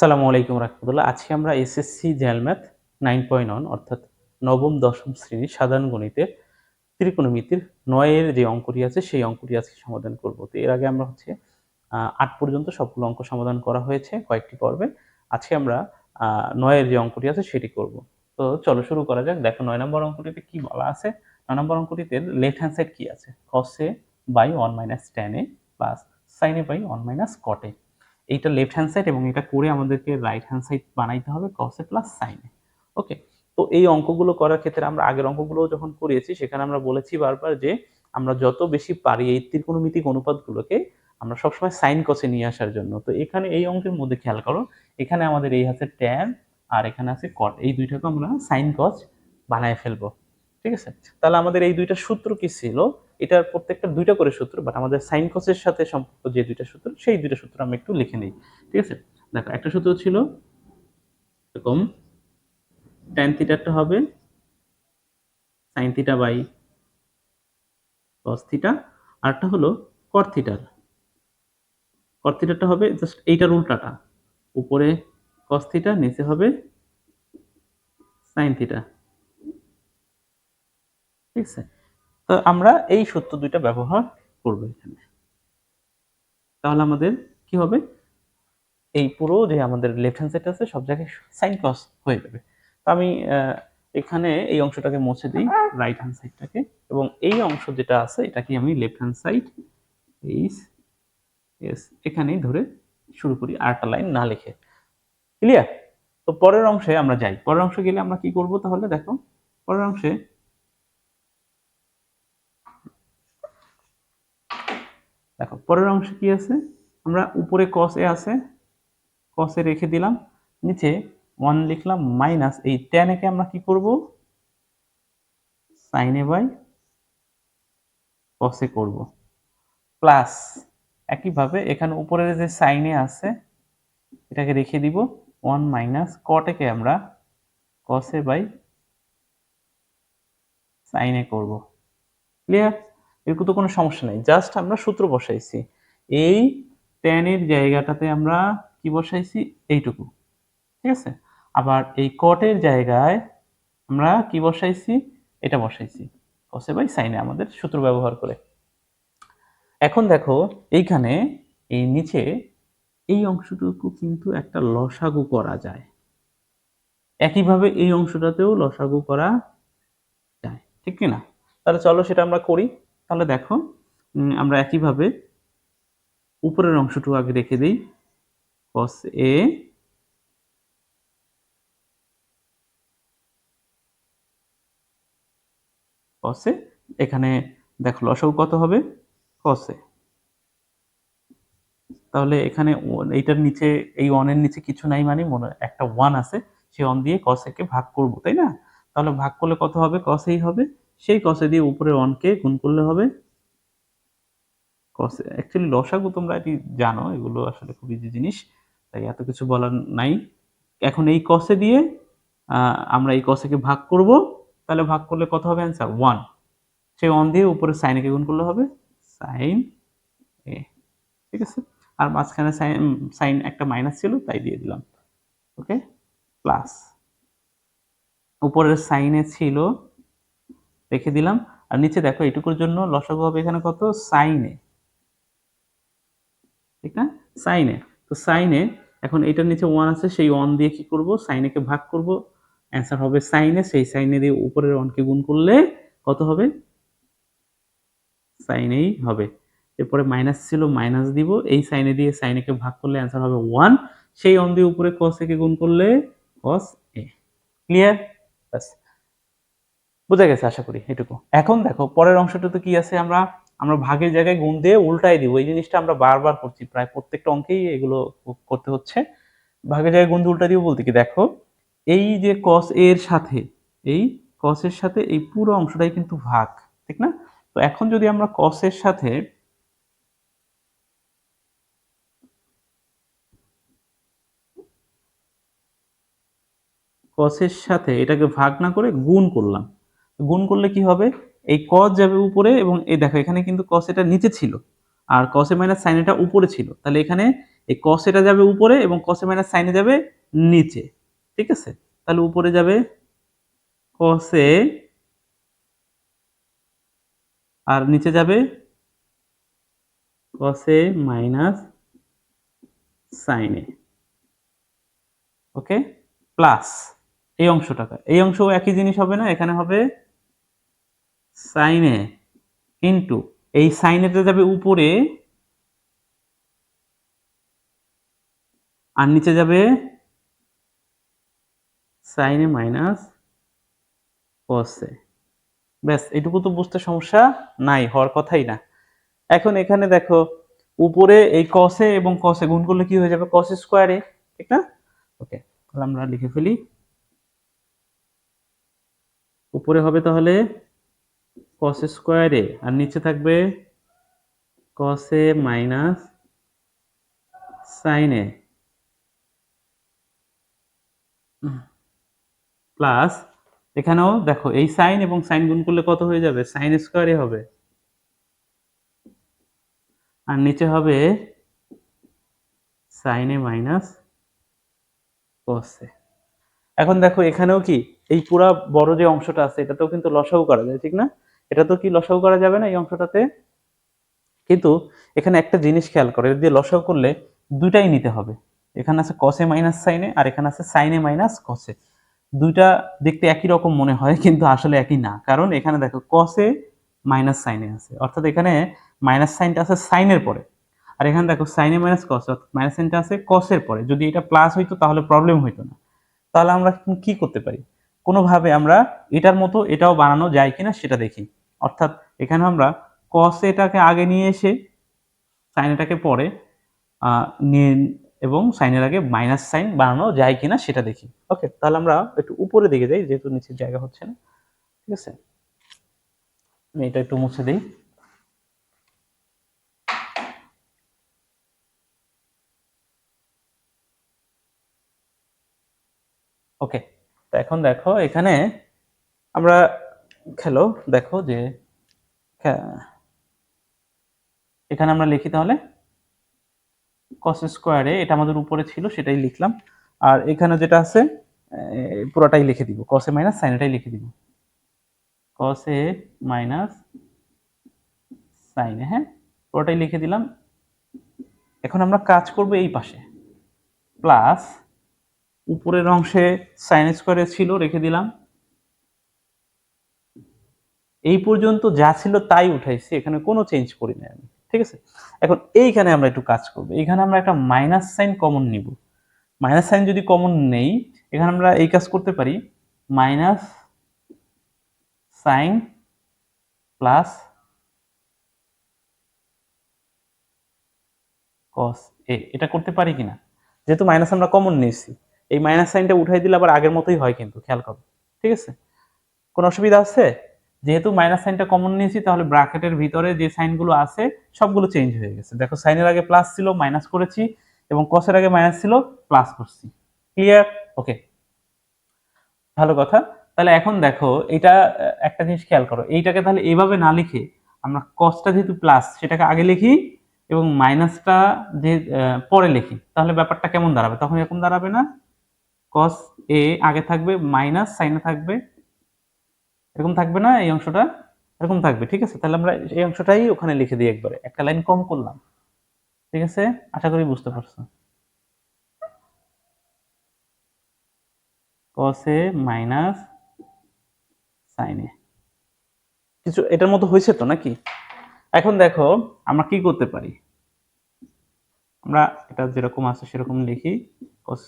সালামু আলাইকুম রহমতুল্লাহ। আজকে আমরা এসএসসি জেল ম্যাথ নাইন পয়েন্ট ওয়ান অর্থাৎ নবম, দশম শ্রেণির সাধারণ গণিতের ত্রিকোণমিতির নয়ের যে অঙ্কটি আছে, সেই অঙ্কটি আজকে সমাধান করব। তো এর আগে আমরা হচ্ছে আট পর্যন্ত সবগুলো অঙ্ক সমাধান করা হয়েছে, কয়েকটি পর্বে। আজকে আমরা নয়ের যে অঙ্কটি আছে, সেটি করব। তো চলো শুরু করা যাক। দেখো নয় নম্বর অঙ্কটিতে কি বলা আছে? নয় নম্বর অঙ্কটিতে লেফট হ্যান্ড সাইড কি আছে? কসে by one minus tan A plus sine by one minus cot এইটা লেফট হ্যান্ড সাইড এবং এটা করে আমাদেরকে রাইট হ্যান্ড সাইড বানাইতে হবে কসে প্লাস সাইনে ওকে তো এই অঙ্কগুলো করার ক্ষেত্রে আমরা আগের অঙ্কগুলো যখন করিয়েছি, সেখানে আমরা বলেছি বারবার যে আমরা যত বেশি পারি এই ত্রিকোণমিতিক অনুপাতগুলোকে, আমরা সবসময় সাইন কসে নিয়ে আসার জন্য। তো এখানে এই অঙ্কের মধ্যে খেয়াল করো, এখানে আমাদের এই আছে ট্যান আর এখানে আছে কট এই দুইটাকে আমরা সাইন কস বানায় ফেলব। ঠিক আছে? তাহলে আমাদের এই দুইটা সূত্র কি ছিল? এটার প্রত্যেকটা দুইটা করে সূত্র বাট আমাদের সাইন কসের সাথে সম্পর্ক যে দুইটা সূত্র, সেই দুইটা সূত্র আমি একটু লিখে নিই। ঠিক আছে? দেখো, একটা সূত্র ছিল, এরকম ট্যান থিটারটা হবে sine theta by cos theta আরটা হলো কর থিটার কর থিটারটা হবে জাস্ট এইটার উল্টাটা। উপরে কস থিটা নিচে হবে সাইন থিটা ঠিক আছে? তো আমরা এই সূত্র দুইটা ব্যবহার করব এখানে। তাহলে আমাদের কি হবে? এই পুরো যে আমাদের লেফট হ্যান্ড সাইড আছে, সব জায়গায় সাইন কস হয়ে যাবে। তো আমি এখানে এই অংশটাকে মুছে দিই রাইট হ্যান্ড সাইডটাকে এবং এই অংশ যেটা আছে, এটাকে আমি লেফট হ্যান্ড সাইড এই এস এখানেই ধরে শুরু করি আরেকটা লাইন না লিখে। ক্লিয়ার তো পরের অংশে আমরা যাই। পরের অংশে গেলে আমরা কি করব তাহলে? দেখো, পরের অংশে দেখো, পরের অংশে কি আছে? আমরা উপরে কস এ আছে কস এ রেখে দিলাম, নিচে ওয়ান লিখলাম মাইনাস এই টেন একে আমরা কি করব? সাইন এ বাই কসে করব। প্লাস একইভাবে এখানে উপরের যে সাইনে আছে, এটাকে রেখে দিব ওয়ান মাইনাস কটেকে আমরা কসে বাই সাইনে করব। ক্লিয়ার এরকম তো কোনো সমস্যা নেই। জাস্ট আমরা সূত্র বসাইছি। এই টেনের জায়গাটাতে আমরা কি বসাইছি? এইটুকু। ঠিক আছে? আবার এই কটের জায়গায় আমরা কি বসাইছি? এটা বসাইছি। কসে বাই সাইনে আমাদের সূত্র ব্যবহার করে। এখন দেখো, এইখানে এই নিচে এই অংশটুকু কিন্তু একটা লসাগু করা যায়। একইভাবে এই অংশটাতেও লসাগু করা যায়। ঠিক কি না? তাহলে চলো সেটা আমরা করি। তাহলে দেখো আমরা একইভাবে উপরের অংশটুকু আগে রেখে দিই। cos এ এ এখানে দেখো লসাগু কত হবে? এ তাহলে এখানে এইটার নিচে, এই ওয়ানের নিচে কিছু নাই মানে মনে, একটা ওয়ান আছে সেই ওয়ান দিয়ে cos এ কে ভাগ করব, তাই না? তাহলে ভাগ করলে কত হবে? এই হবে। সেই এ দিয়ে উপরে ওয়ানকে গুণ করলে হবে। cos অ্যাকচুয়ালি লসাগু তোমরা এটি জানো, এগুলো আসলে খুব ইজি জিনিস, তাই এত কিছু বলার নাই। এখন এই কসে দিয়ে আমরা এই কসেকে ভাগ করব, তাহলে ভাগ করলে কত হবে অ্যান্সার ওয়ান সেই ওয়ান দিয়ে উপরে সাইনকে গুণ করলে হবে সাইন এ ঠিক আছে? আর মাঝখানে সাইন সাইন একটা মাইনাস ছিল, তাই দিয়ে দিলাম। ওকে প্লাস উপরের সাইনে ছিল রেখে দিলাম। আর নিচে দেখো এটুকুর জন্য লসাগু হবে এখানে কত? সাইনে ঠিক না? সাইনে তো সাইনে এখন এটার নিচে ওয়ান আছে, সেই ওয়ান দিয়ে কি করব? সাইনেকে ভাগ করব। অ্যান্সার হবে সাইনে সেই সাইনে দিয়ে উপরের ওয়ানকে গুণ করলে কত হবে? সাইনেই হবে। এরপরে মাইনাস ছিল মাইনাস দিব। এই সাইনে দিয়ে সাইনেকে ভাগ করলে অ্যান্সার হবে ওয়ান সেই ওয়ান দিয়ে উপরে কস একে গুণ করলে কস এ। ক্লিয়ার ব্যাস। বোঝা গেছে, আশা করি, এটুকু। এখন দেখো, পরের অংশটাতে কি আছে আমরা আমরা ভাগের জায়গায় গুণ দিয়ে উল্টাই দিব। এই জিনিসটা আমরা বারবার করছি, প্রায় প্রত্যেকটা অঙ্কেই এগুলো করতে হচ্ছে। ভাগের জায়গায় গুণ দিয়ে উল্টা দিব বলতে কি, দেখো, এই যে কস এর সাথে, এই কসের সাথে এই পুরো অংশটাই কিন্তু ভাগ, ঠিক না? তো এখন যদি আমরা কসের সাথে কসের সাথে এটাকে ভাগ না করে গুণ করলাম গুণ করলে কি হবে? এই কস যাবে উপরে এবং এই দেখো, এখানে কিন্তু কস এটা নিচে ছিল আর কসে মাইনাস সাইন এটা উপরে ছিল। তাহলে এখানে এই কস এটা যাবে উপরে এবং কসে মাইনাস সাইনে যাবে নিচে। ঠিক আছে? তাহলে উপরে যাবে কসে আর নিচে যাবে কসে মাইনাস সাইনে ওকে প্লাস এই অংশটাকে। এই অংশও একই জিনিস হবে না? এখানে হবে সাইনে ইন্টু এই সাইনেটা যাবে উপরে আর নিচে যাবে সাইনে মাইনাস কসে ব্যাস, এটুকু তো বুঝতে সমস্যা নাই, হওয়ার কথাই না। এখন এখানে দেখো, উপরে এই কসে এবং কসে গুণ করলে কি হয়ে যাবে? কস স্কোয়ারে ঠিক না? ওকে, তাহলে আমরা লিখে ফেলি। উপরে হবে তাহলে কস স্কোয়ারে আর নিচে থাকবে কসে মাইনাস সাইনে প্লাস এখানেও দেখো এই সাইন এবং সাইন গুণ করলে কত হয়ে যাবে? সাইন স্কোয়ারে হবে। আর নিচে হবে সাইনে মাইনাস কসে এখন দেখো এখানেও কি? এই পুরা বড় যে অংশটা আছে, এটাতেও কিন্তু লসাগু করা যায়, ঠিক না? এটা তো কি লসাগু করা যাবে না এই অংশটাতে? কিন্তু এখানে একটা জিনিস খেয়াল করে দিয়ে লসাগু করলে দুইটাই নিতে হবে। এখানে আছে কসে মাইনাস সাইনে আর এখানে আছে সাইনে মাইনাস কসে দুইটা দেখতে একই রকম মনে হয়, কিন্তু আসলে একই না। কারণ এখানে দেখো কসে মাইনাস সাইনে আছে। অর্থাৎ এখানে মাইনাস সাইনটা আছে সাইনের পরে। আর এখানে দেখো সাইনে মাইনাস কস মাইনাস সাইনটা আছে কসের পরে। যদি এটা প্লাস হইতো, তাহলে প্রবলেম হইতো না। তাহলে আমরা কি করতে পারি? কোনোভাবে আমরা এটার মতো এটাও বানানো যায় কিনা সেটা দেখি। অর্থাৎ এখানে আমরা কস এটাকে আগে নিয়ে এসে সাইন এটাকে পরে নিয়ে এবং সাইনের আগে মাইনাস সাইন বানানো যায় কিনা সেটা দেখি। ওকে তাহলে আমরা একটু উপরে দিকে যাই, যেহেতু নিচের জায়গা হচ্ছে না। ঠিক আছে? আমি এটা একটু মুছে দিই। ওকে তো এখন দেখো এখানে আমরা খেলো, দেখো যে এখানে আমরা লিখি তাহলে কস স্কোয়ারে এটা আমাদের উপরে ছিল, সেটাই লিখলাম। আর এখানে যেটা আছে পুরোটাই লিখে দিব কসে মাইনাস সাইনেটাই লিখে দিব। কসে মাইনাস সাইনে হ্যাঁ? পুরোটাই লিখে দিলাম। এখন আমরা কাজ করব এই পাশে। প্লাস উপরের অংশে সাইন স্কোয়ারে ছিল, রেখে দিলাম। এই পর্যন্ত যা ছিল তাই উঠাইছি, এখানে কোনো চেঞ্জ করি না আমি, ঠিক আছে? এখন এইখানে আমরা একটু কাজ করব এখানে আমরা একটা মাইনাস সাইন কমন নিব। মাইনাস সাইন যদি কমন নেই, এখানে আমরা এই কাজ করতে পারি minus sine plus cos A এটা করতে পারি কিনা? যেহেতু মাইনাস আমরা কমন নিয়েছি, এই মাইনাস সাইনটা উঠাই দিলে আবার আগের মতোই হয় কিন্তু, খেয়াল করো, ঠিক আছে? কোনো অসুবিধা আছে? যেহেতু মাইনাস সাইনটা কমন নিয়েছি, তাহলে ব্রাকেটের ভিতরে যে সাইনগুলো আছে, সবগুলো চেঞ্জ হয়ে গেছে। দেখো সাইনের আগে প্লাস ছিল মাইনাস করেছি, এবং কসের আগে মাইনাস ছিল প্লাস করছি। ক্লিয়ার ওকে ভালো কথা। তাহলে এখন দেখো, এটা একটা জিনিস খেয়াল করো। এইটাকে তাহলে এইভাবে না লিখে আমরা কসটা যেহেতু প্লাস সেটাকে আগে লিখি এবং মাইনাসটা যে পরে লিখি। তাহলে ব্যাপারটা কেমন দাঁড়াবে? তখন এরকম দাঁড়াবে না। কস এ আগে থাকবে মাইনাস সাইনে থাকবে এরকম থাকবে না এই অংশটা? এরকম থাকবে, ঠিক আছে? তাহলে আমরা এই অংশটাই ওখানে লিখে দিই একবারে। একটা লাইন কম করলাম, ঠিক আছে? আশা করি বুঝতে পারছ। কসে মাইনাস সাইনে কিছু এটার মতো হয়েছে তো নাকি? এখন দেখো, আমরা কি করতে পারি? আমরা এটা যেরকম আছে সেরকম লিখি। কস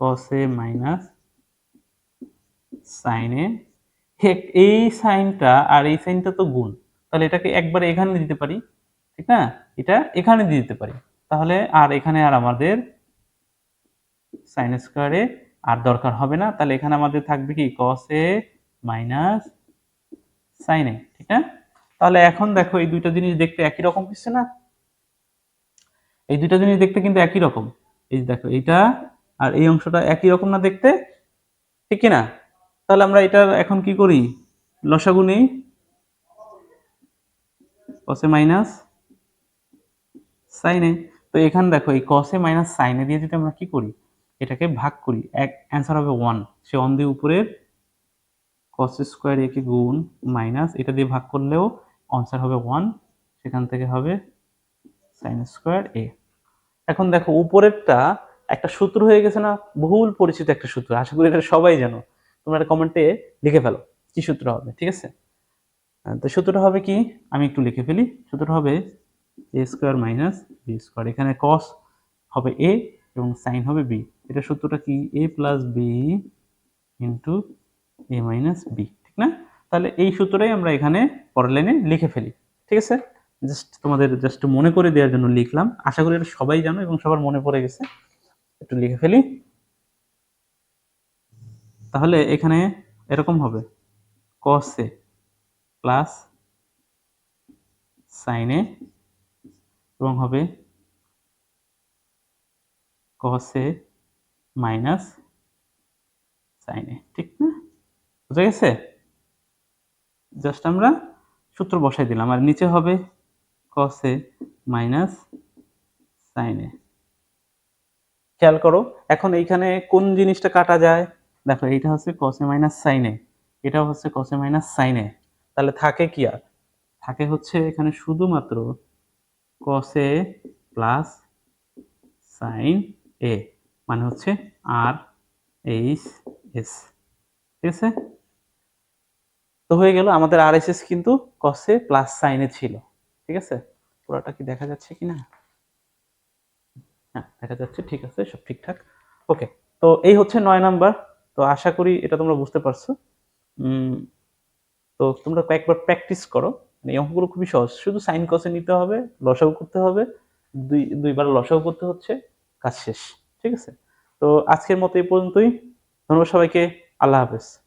কসে মাইনাস সাইনে এই সাইনটা আর এই সাইনটা তো গুণ। তাহলে এটাকে একবারে এখানে দিতে পারি, ঠিক না? এটা এখানে দিয়ে দিতে পারি। তাহলে আর এখানে আর আমাদের সাইন স্কোয়ারে আর দরকার হবে না। তাহলে এখানে আমাদের থাকবে কি? কস এ মাইনাস সাইন এ, ঠিক না? তাহলে এখন দেখো এই দুইটা জিনিস দেখতে একই রকম কিছু না? এই দুইটা জিনিস দেখতে কিন্তু একই রকম। এই দেখো এইটা আর এই অংশটা একই রকম না দেখতে? ঠিক না? তাহলে আমরা এটার এখন কি করি? লসাগু নেই। কসে মাইনাস সাইনে তো এখানে দেখো, এই কসে মাইনাস সাইনে দিয়ে যদি আমরা কি করি? এটাকে ভাগ করি। এক অ্যান্সার হবে ওয়ান সে ওয়ান দিয়ে উপরের কস স্কোয়ার একে গুণ মাইনাস এটা দিয়ে ভাগ করলেও অ্যান্সার হবে ওয়ান সেখান থেকে হবে সাইন স্কোয়ার এ এখন দেখো, উপরেরটা একটা সূত্র হয়ে গেছে না? বহুল পরিচিত একটা সূত্র। আশা করি এটা সবাই জানো। তোমরা এটা কমেন্টে লিখে ফেলো কি সূত্র হবে, ঠিক আছে? তো সূত্রটা হবে কি? আমি একটু লিখে ফেলি। সূত্রটা হবে A square minus B square এখানে কস হবে এ এবং সাইন হবে বি এটা সূত্রটা কি? A plus B into A minus B ঠিক না? তাহলে এই সূত্রটাই আমরা এখানে পরের লাইনে লিখে ফেলি, ঠিক আছে? জাস্ট তোমাদের জাস্ট মনে করে দেওয়ার জন্য লিখলাম। আশা করি এটা সবাই জানো এবং সবার মনে পড়ে গেছে। একটু লিখে ফেলি। তাহলে এখানে এরকম হবে। cos A plus sin A এবং হবে cos A minus sin A ঠিক না? বুঝা গেছে? জাস্ট আমরা সূত্র বসাই দিলাম। আর নিচে হবে cos A minus sin A খেয়াল করো, এখন এইখানে কোন জিনিসটা কাটা যায়? দেখো, এইটা হচ্ছে এ মাইনাস এ এটা হচ্ছে এ মাইনাস এ তাহলে থাকে কি আর? থাকে হচ্ছে এখানে শুধুমাত্র এ প্লাস sin এ মানে হচ্ছে আর এইচ এস ঠিক আছে? তো হয়ে গেল, আমাদের আর এস এস কিন্তু কসে প্লাস সাইনে ছিল, ঠিক আছে? পুরোটা কি দেখা যাচ্ছে কি না হ্যাঁ দেখা যাচ্ছে, ঠিক আছে, সব ঠিকঠাক। ওকে তো এই হচ্ছে নয় নাম্বার। তো আশা করি এটা তোমরা বুঝতে পারছ। তো তোমরা কয়েকবার প্র্যাকটিস করো। মানে এই অঙ্কগুলো খুবই সহজ। শুধু সাইন কসে নিতে হবে লসাও করতে হবে, দুই, দুইবার লসাও করতে হচ্ছে, কাজ শেষ। ঠিক আছে? তো আজকের মতো এই পর্যন্তই। ধন্যবাদ সবাইকে। আল্লাহ হাফেজ।